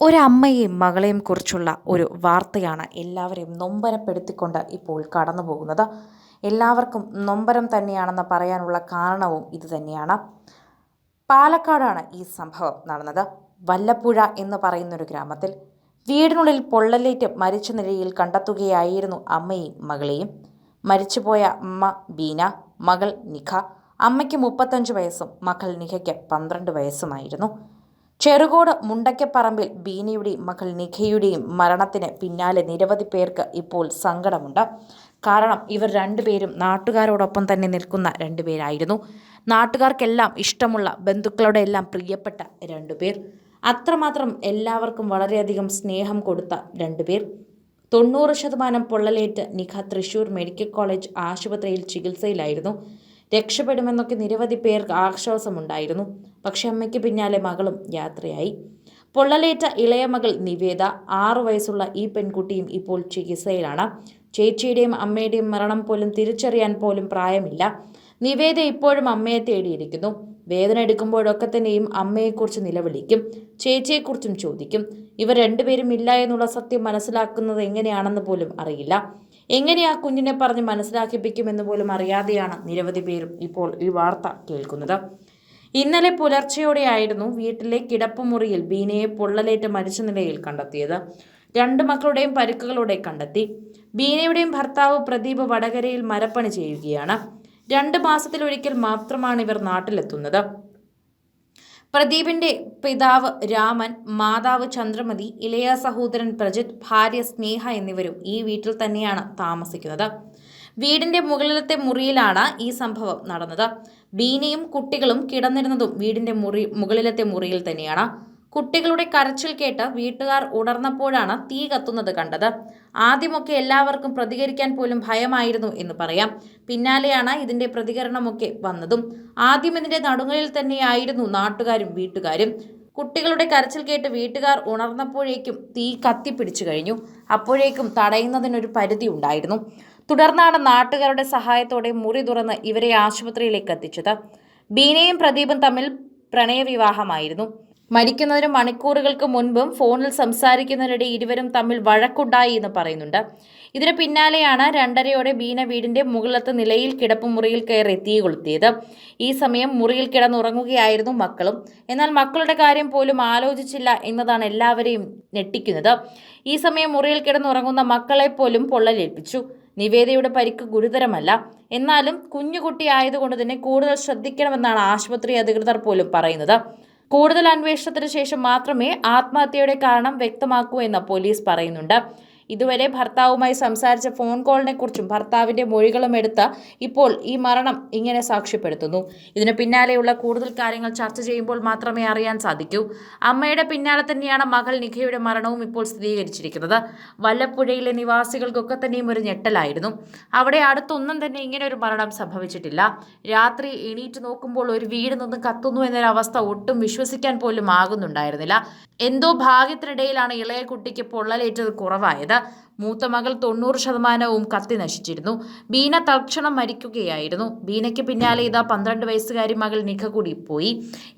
ഒരമ്മയെയും മകളെയും കുറിച്ചുള്ള ഒരു വാർത്തയാണ് എല്ലാവരെയും നൊമ്പരപ്പെടുത്തിക്കൊണ്ട് ഇപ്പോൾ കടന്നു പോകുന്നത്. എല്ലാവർക്കും നൊമ്പരം തന്നെയാണെന്ന് പറയാനുള്ള കാരണവും ഇതുതന്നെയാണ് പാലക്കാടാണ് ഈ സംഭവം നടന്നത്. വല്ലപ്പുഴ എന്ന് പറയുന്നൊരു ഗ്രാമത്തിൽ വീടിനുള്ളിൽ പൊള്ളലേറ്റ് മരിച്ച നിലയിൽ കണ്ടെത്തുകയായിരുന്നു അമ്മയും മകളെയും. മരിച്ചുപോയ അമ്മ ബീന മകൾ നിഖ. അമ്മയ്ക്ക് മുപ്പത്തഞ്ച് വയസ്സും മകൾ നിഖയ്ക്ക് പന്ത്രണ്ട് വയസ്സുമായിരുന്നു. ചെറുകോട് മുണ്ടയ്ക്കപ്പറമ്പിൽ ബീനയുടെയും മകൾ നിഖയുടെയും മരണത്തിന് പിന്നാലെ നിരവധി പേർക്ക് ഇപ്പോൾ സങ്കടമുണ്ട്. കാരണം ഇവർ രണ്ടുപേരും നാട്ടുകാരോടൊപ്പം തന്നെ നിൽക്കുന്ന രണ്ടുപേരായിരുന്നു. നാട്ടുകാർക്കെല്ലാം ഇഷ്ടമുള്ള ബന്ധുക്കളുടെ എല്ലാം പ്രിയപ്പെട്ട രണ്ടുപേർ. അത്രമാത്രം എല്ലാവർക്കും വളരെയധികം സ്നേഹം കൊടുത്ത രണ്ടുപേർ. തൊണ്ണൂറ് ശതമാനം പൊള്ളലേറ്റ് നിഖ തൃശൂർ മെഡിക്കൽ കോളേജ് ആശുപത്രിയിൽ ചികിത്സയിലായിരുന്നു. രക്ഷപ്പെടുമെന്നൊക്കെ നിരവധി പേർ ആശ്വാസമുണ്ടായിരുന്നു. പക്ഷെ അമ്മയ്ക്ക് പിന്നാലെ മകളും യാത്രയായി. പൊള്ളലേറ്റ ഇളയ മകൾ നിവേദ ആറു വയസ്സുള്ള ഈ പെൺകുട്ടിയും ഇപ്പോൾ ചികിത്സയിലാണ്. ചേച്ചിയുടെയും അമ്മയുടെയും മരണം പോലും തിരിച്ചറിയാൻ പോലും പ്രായമില്ല. നിവേദ ഇപ്പോഴും അമ്മയെ തേടിയിരിക്കുന്നു. വേദന എടുക്കുമ്പോഴൊക്കെ തന്നെയും അമ്മയെക്കുറിച്ച് നിലവിളിക്കും ചേച്ചിയെക്കുറിച്ചും ചോദിക്കും. ഇവർ രണ്ടുപേരും ഇല്ല എന്നുള്ള സത്യം മനസ്സിലാക്കുന്നത് എങ്ങനെയാണെന്ന് പോലും അറിയില്ല. എങ്ങനെ ആ കുഞ്ഞിനെ പറഞ്ഞ് മനസ്സിലാക്കിപ്പിക്കുമെന്ന് പോലും അറിയാതെയാണ് നിരവധി പേരും ഇപ്പോൾ ഈ വാർത്ത കേൾക്കുന്നത്. ഇന്നലെ പുലർച്ചെയോടെയായിരുന്നു വീട്ടിലെ കിടപ്പുമുറിയിൽ ബീനയെ പൊള്ളലേറ്റ് മരിച്ച നിലയിൽ കണ്ടെത്തിയത്. രണ്ട് മക്കളുടെയും പരുക്കുകളോടെ കണ്ടെത്തി. ബീനയുടെയും ഭർത്താവ് പ്രദീപ് വടകരയിൽ മരപ്പണി ചെയ്യുകയാണ്. രണ്ട് മാസത്തിലൊരിക്കൽ മാത്രമാണ് ഇവർ നാട്ടിലെത്തുന്നത്. പ്രദീപിന്റെ പിതാവ് രാമൻ മാതാവ് ചന്ദ്രമതി ഇളയ സഹോദരൻ പ്രജിത് ഭാര്യ സ്നേഹ എന്നിവരും ഈ വീട്ടിൽ തന്നെയാണ് താമസിക്കുന്നത്. വീടിന്റെ മുകളിലത്തെ മുറിയിലാണ് ഈ സംഭവം നടന്നത്. ബീനയും കുട്ടികളും കിടന്നിരുന്നതും വീടിന്റെ മുറി മുകളിലത്തെ മുറിയിൽ തന്നെയാണ്. കുട്ടികളുടെ കരച്ചിൽ കേട്ട് വീട്ടുകാർ ഉണർന്നപ്പോഴാണ് തീ കത്തുന്നത് കണ്ടത്. ആദ്യമൊക്കെ എല്ലാവർക്കും പ്രതികരിക്കാൻ പോലും ഭയമായിരുന്നു എന്ന് പറയാം. പിന്നാലെയാണ് ഇതിന്റെ പ്രതികരണമൊക്കെ വന്നതും. ആദ്യം ഇതിന്റെ നടുങ്ങളിൽ തന്നെയായിരുന്നു നാട്ടുകാരും വീട്ടുകാരും. കുട്ടികളുടെ കരച്ചിൽ കേട്ട് വീട്ടുകാർ ഉണർന്നപ്പോഴേക്കും തീ കത്തിപ്പിടിച്ചു കഴിഞ്ഞു. അപ്പോഴേക്കും തടയുന്നതിനൊരു പരിധി ഉണ്ടായിരുന്നു. തുടർന്നാണ് നാട്ടുകാരുടെ സഹായത്തോടെ മുറി തുറന്ന് ഇവരെ ആശുപത്രിയിലേക്ക് എത്തിച്ചത്. ബീനയും പ്രദീപും തമ്മിൽ പ്രണയവിവാഹമായിരുന്നു. മരിക്കുന്നതിന് മണിക്കൂറുകൾക്ക് മുൻപും ഫോണിൽ സംസാരിക്കുന്നതിനിടെ ഇരുവരും തമ്മിൽ വഴക്കുണ്ടായി എന്ന് പറയുന്നുണ്ട്. ഇതിന് പിന്നാലെയാണ് രണ്ടരയോടെ ബീന വീടിന്റെ മുകളിലത്തെ നിലയിൽ കിടപ്പുമുറിയിൽ കയറി തീ കൊളുത്തിയത്. ഈ സമയം മുറിയിൽ കിടന്നുറങ്ങുകയായിരുന്നു മക്കളും. എന്നാൽ മക്കളുടെ കാര്യം പോലും ആലോചിച്ചില്ല എന്നതാണ് എല്ലാവരെയും ഞെട്ടിക്കുന്നത്. ഈ സമയം മുറിയിൽ കിടന്നുറങ്ങുന്ന മക്കളെ പോലും പൊള്ളലേൽപ്പിച്ചു. നിവേദയുടെ പരിക്ക് ഗുരുതരമല്ല. എന്നാലും കുഞ്ഞുകുട്ടി ആയതുകൊണ്ട് തന്നെ കൂടുതൽ ശ്രദ്ധിക്കണമെന്നാണ് ആശുപത്രി അധികൃതർ പോലും പറയുന്നത്. കൂടുതൽ അന്വേഷണത്തിന് ശേഷം മാത്രമേ ആത്മഹത്യയുടെ കാരണം വ്യക്തമാക്കൂ എന്ന് പോലീസ് പറയുന്നുണ്ട്. ഇതുവരെ ഭർത്താവുമായി സംസാരിച്ച ഫോൺ കോളിനെ കുറിച്ചും ഭർത്താവിന്റെ മൊഴികളും എടുത്ത് ഇപ്പോൾ ഈ മരണം ഇങ്ങനെ സാക്ഷ്യപ്പെടുത്തുന്നു. ഇതിന് പിന്നാലെയുള്ള കൂടുതൽ കാര്യങ്ങൾ ചർച്ച ചെയ്യുമ്പോൾ മാത്രമേ അറിയാൻ സാധിക്കൂ. അമ്മയുടെ പിന്നാലെ തന്നെയാണ് മകൾ നിഖയുടെ മരണവും ഇപ്പോൾ സ്ഥിരീകരിച്ചിരിക്കുന്നത്. വല്ലപ്പുഴയിലെ നിവാസികൾക്കൊക്കെ തന്നെയും ഒരു ഞെട്ടലായിരുന്നു. അവിടെ അടുത്തൊന്നും തന്നെ ഇങ്ങനെ ഒരു മരണം സംഭവിച്ചിട്ടില്ല. രാത്രി എണീറ്റ് നോക്കുമ്പോൾ ഒരു വീട് നിന്ന് കത്തുന്നു എന്നൊരവസ്ഥ ഒട്ടും വിശ്വസിക്കാൻ പോലും ആകുന്നുണ്ടായിരുന്നില്ല. എന്തോ ഭാഗ്യത്തിനിടയിലാണ് ഇളയ കുട്ടിക്ക് പൊള്ളലേറ്റത് കുറവായത്. മൂത്ത മകൾ തൊണ്ണൂറ് ശതമാനവും കത്തി നശിച്ചിരുന്നു. ബീന തൽക്ഷണം മരിക്കുകയായിരുന്നു. ബീനയ്ക്ക് പിന്നാലെ ഇതാ പന്ത്രണ്ട് വയസ്സുകാരി മകൾ നിഖ കൂടി പോയി.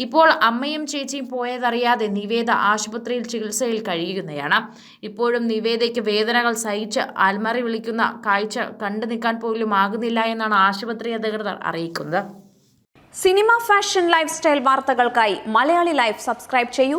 ഇപ്പോൾ അമ്മയും ചേച്ചിയും പോയതറിയാതെ നിവേദ ആശുപത്രിയിൽ ചികിത്സയിൽ കഴിയുകയാണ്. ഇപ്പോഴും നിവേദയ്ക്ക് വേദനകൾ സഹിച്ച് ആൽമറി വിളിക്കുന്ന കാഴ്ച കണ്ടു നിൽക്കാൻ പോലും ആകുന്നില്ല എന്നാണ് ആശുപത്രി അധികൃതർ അറിയിക്കുന്നത്. സിനിമ ഫാഷൻ ലൈഫ് സ്റ്റൈൽ വാർത്തകൾക്കായി മലയാളി ലൈഫ് സബ്സ്ക്രൈബ് ചെയ്യൂ.